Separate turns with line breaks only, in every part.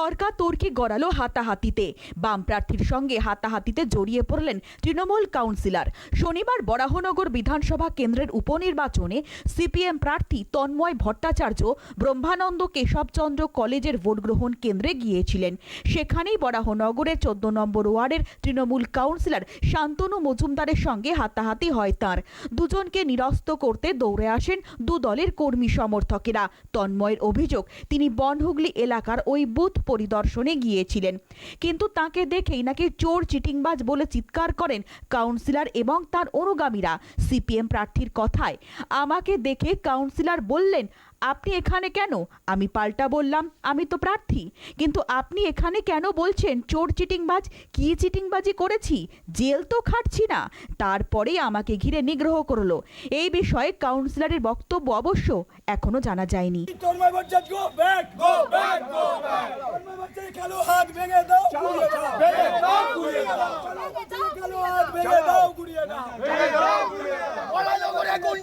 তর্কাতর্কি গড়ালো হাতাহাতিতে। বাম প্রার্থীর সঙ্গে হাতাহাতিতে জড়িয়ে পড়লেন তৃণমূল কাউন্সিলর। শনিবার বরাহনগর বিধানসভা কেন্দ্রের উপনির্বাচনে সিপিএম প্রার্থী তন্ময় ভট্টাচার্য ব্রহ্মানন্দ কেশবচন্দ্র কলেজের ভোটগ্রহণ কেন্দ্রে গিয়েছিলেন। সেখানেই বরাহনগরের চোদ্দ নম্বর ওয়ার্ডের তৃণমূল কাউন্সিলর শান্তনু মজুমদারের সঙ্গে হাতাহাতি হয় তার। দুজনকে নিরস্ত করতে দৌড়ে আসেন দু দলের কর্মী সমর্থকেরা। তন্ময়ের অভিযোগ, তিনি বনহুগলি এলাকার ওই বুথ পরিদর্শনে গিয়েছিলেন। কিন্তু তাকে দেখেই নাকি চোর চিটিংবাজ বলে চিৎকার করেন কাউন্সিলর এবং তার অনুগামীরা। সিপিএম প্রার্থীর কথায়, আমাকে দেখে কাউন্সিলর বললেন আপনি এখানে কেন? আমি পাল্টা বললাম আমি তো প্রার্থী। কিন্তু আপনি এখানে কেন বলছেন চোর চিটিংবাজ? কি চিটিংবাজি করেছি? জেল তো খাটছি না। তারপরেই আমাকে ঘিরে নিগ্রহ করল। এই বিষয়ে কাউন্সিলরের বক্তব্য অবশ্য এখনও জানা যায়নি।
তন্ময়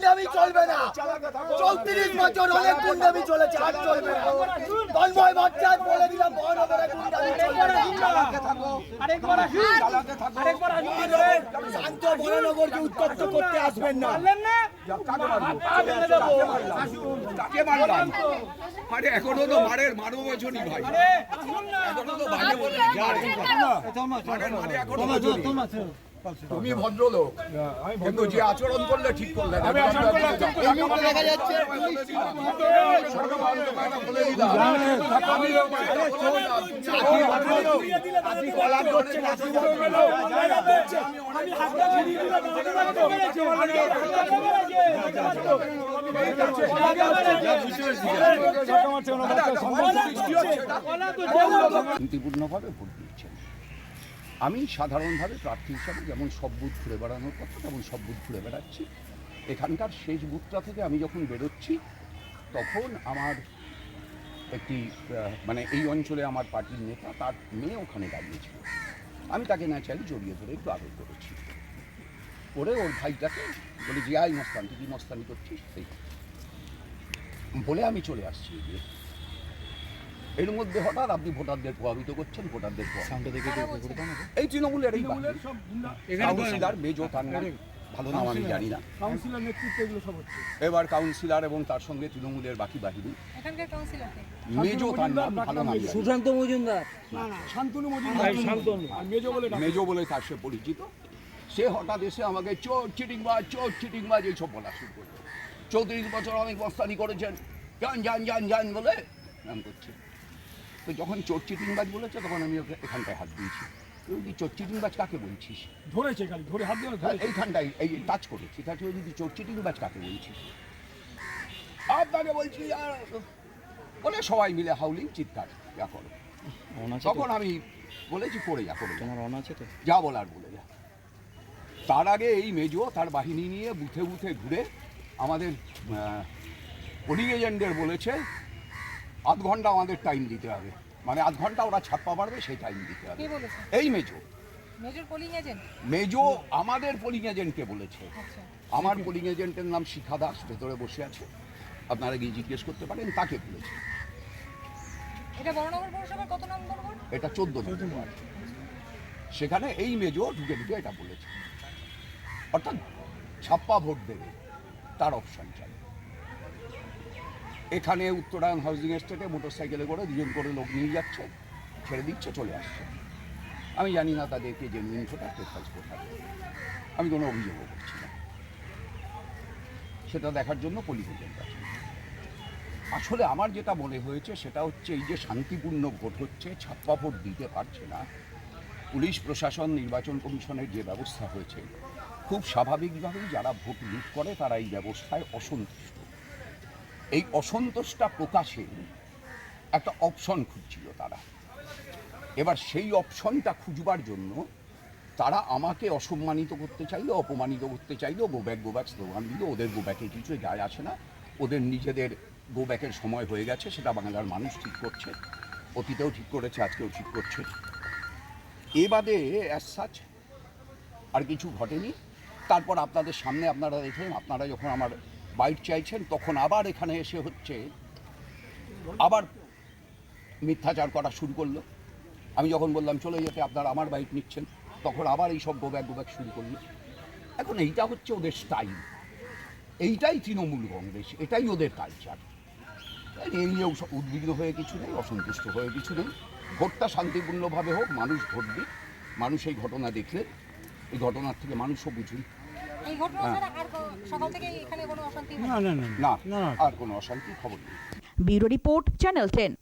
গুন্ডামি চলবে না। চৌত্রিশ বছর হলে গুন্ডামি চলেছে আর চলবে না। তন্ময় ভট্টাচার্য বলে দিলাম বড়নগরে গুন্ডামি চলবে
শান্ত বরানগরকে উত্তপ্ত করতে আসবেন না।
তাকে মারলাম আরে এখনও তো মারের বচনই ভাই। এখনও তো বাজে বলে। মারের মানে এখনও বচনই। তুমি ভদ্রলোক। কিন্তু যে আচরণ করলে ঠিক করলে। দেখা যাচ্ছে। শান্তিপূর্ণভাবে ভোট আমি সাধারণভাবে প্রার্থী হিসাবে যেমন সব বুথ ঘুরে বেড়ানোর কথা, তেমন সব বুথ ঘুরে বেড়াচ্ছি। এখানকার শেষ বুথটা থেকে আমি যখন বেরোচ্ছি, তখন আমার একটি মানে এই অঞ্চলে আমার পার্টির নেতা তার মেয়ে ওখানে দাঁড়িয়েছিল আমি তাকে ন্যাচারালি জড়িয়ে ধরে একটু আদর করেছি। করে ওর ভাইটাকে বলে যে আই মস্তান কি মস্তানি করছিস? সেই বলে আমি চলে আসছি। এর মধ্যে হঠাৎ আপনি ভোটারদের প্রভাবিত করছেন ভোটারদের এই তৃণমূলের এই কাউন্সিলার মেজো ভালো নাম আমি জানি না।
কাউন্সিলর নেতৃত্বে এগুলো সব হচ্ছে।
এবার কাউন্সিলর এবং তার সঙ্গে তৃণমূলের বাকি বাহিনী।
এখানকার কাউন্সিলরকে
মেজো তার নাম ভালো নাম
সুশান্ত মজুমদার।
না না শান্তনু মজুমদার। শান্তনু। আর মেজো বলে।
মেজো বলে তার সে পরিচিত। সে হঠাৎ এসে আমাকে চোর চিটিংবাজ চোর চিটিংবাজ এইসব বলা শুরু করল। চৌত্রিশ বছর অনেক বস্তানি করেছেন। যান যান যান যান বলে নাম করছে। তো যখন চোর চিটিংবাজ বলেছে তখন আমি ওকে এখানটায় হাত দিয়েছি। তুই কি চোর চিটিংবাজ কাকে বলছিস?
ধরেছে খালি ধরে হাত দিয়ে
এইখানটায় এই টাচ করেছি করে যদি চোর চিটিংবাজ কাকে বলছিস? আপনাকে বলছি আর বলে সবাই মিলে হাউলিং চিৎকার যা করো। তখন আমি বলেছি করে যা করে যা।
তোমার অন আছে তো?
যা বলার বলে যা। তার আগে এই মেজো তার বাহিনী নিয়ে বুথে বুথে ঘুরে আমাদের পোলিং এজেন্টদের বলেছে আধ ঘণ্টা আমাদের টাইম দিতে হবে। মানে আধ ঘণ্টা ওরা ছাপ্পা পারবে সেই টাইম দিতে হবে। এই মেজো। মেজো আমাদের পোলিং এজেন্টকে বলেছে।
আচ্ছা।
আমার পোলিং এজেন্টের নাম শিখা দাস ভেতরে বসে আছে। আপনারা গিয়ে জিজ্ঞেস করতে পারেন তাকে বলেছে।
এটা
চোদ্দ নম্বর। সেখানে এই মেজো ঢুকে ঢুকে এটা বলেছে। অর্থাৎ ছাপ্পা ভোট দেবে তার অপশন চাই। এখানে উত্তরায়ণ হাউজিং এস্টেটে মোটর সাইকেলে করে দুজন করে লোক নিয়ে যাচ্ছে, ছেড়ে দিচ্ছে, চলে আসছে। আমি জানি না তাদেরকে যে মিনফোটা কোথায় কোথায় আমি কোনো অভিযোগও করছি না। সেটা দেখার জন্য এজেন্ট আছে। আসলে আমার যেটা মনে হয়েছে, সেটা হচ্ছে এই যে শান্তিপূর্ণ ভোট হচ্ছে, ছাপ্পা ভোট দিতে পারছে না। পুলিশ প্রশাসন, নির্বাচন কমিশনের যে ব্যবস্থা হয়েছে, খুব স্বাভাবিকভাবেই যারা ভোট লুট করে, তারা এই ব্যবস্থায় অসন্তুষ্ট। এই অসন্তোষটা প্রকাশে একটা অপশন খুঁজছিল তারা। এবার সেই অপশনটা খুঁজবার জন্য তারা আমাকে অসম্মানিত করতে চাইলো, অপমানিত করতে চাইলো go back go back slogan দিল, ওদের গো ব্যাকে কিছু যায় আসে না। ওদের নিজেদের গো ব্যাকের সময় হয়ে গেছে, সেটা বাংলার মানুষ ঠিক করছে, অতীতেও ঠিক করেছে, আজকেও ঠিক করছে। এ বাদে অ্যাজ সাচ আর কিছু ঘটেনি। তারপর আপনাদের সামনে আপনারা দেখলেন, আপনারা যখন আমার বাইট চাইছেন, তখন আবার এখানে এসে হচ্ছে আবার মিথ্যাচার করা শুরু করল। আমি যখন বললাম, চলে যেতে, আপনারা আমার বাইক নিচ্ছেন, তখন আবার এই সব গোব্যাক গোব্যাক শুরু করল। এখন এইটা হচ্ছে ওদের স্টাইল এইটাই তৃণমূল কংগ্রেস, এটাই ওদের কালচার এই নিয়ে উদ্বিগ্ন হয়ে কিছু নেই, অসন্তুষ্ট হয়ে কিছু নেই। ভোটটা শান্তিপূর্ণভাবে হোক, মানুষ ভোট দিক, মানুষ এই ঘটনা দেখলে, এই ঘটনার থেকে মানুষও বুঝুন
না না। না
না
না।
আর কোনো অশান্তি খবর নেই।
Bureau report channel ten.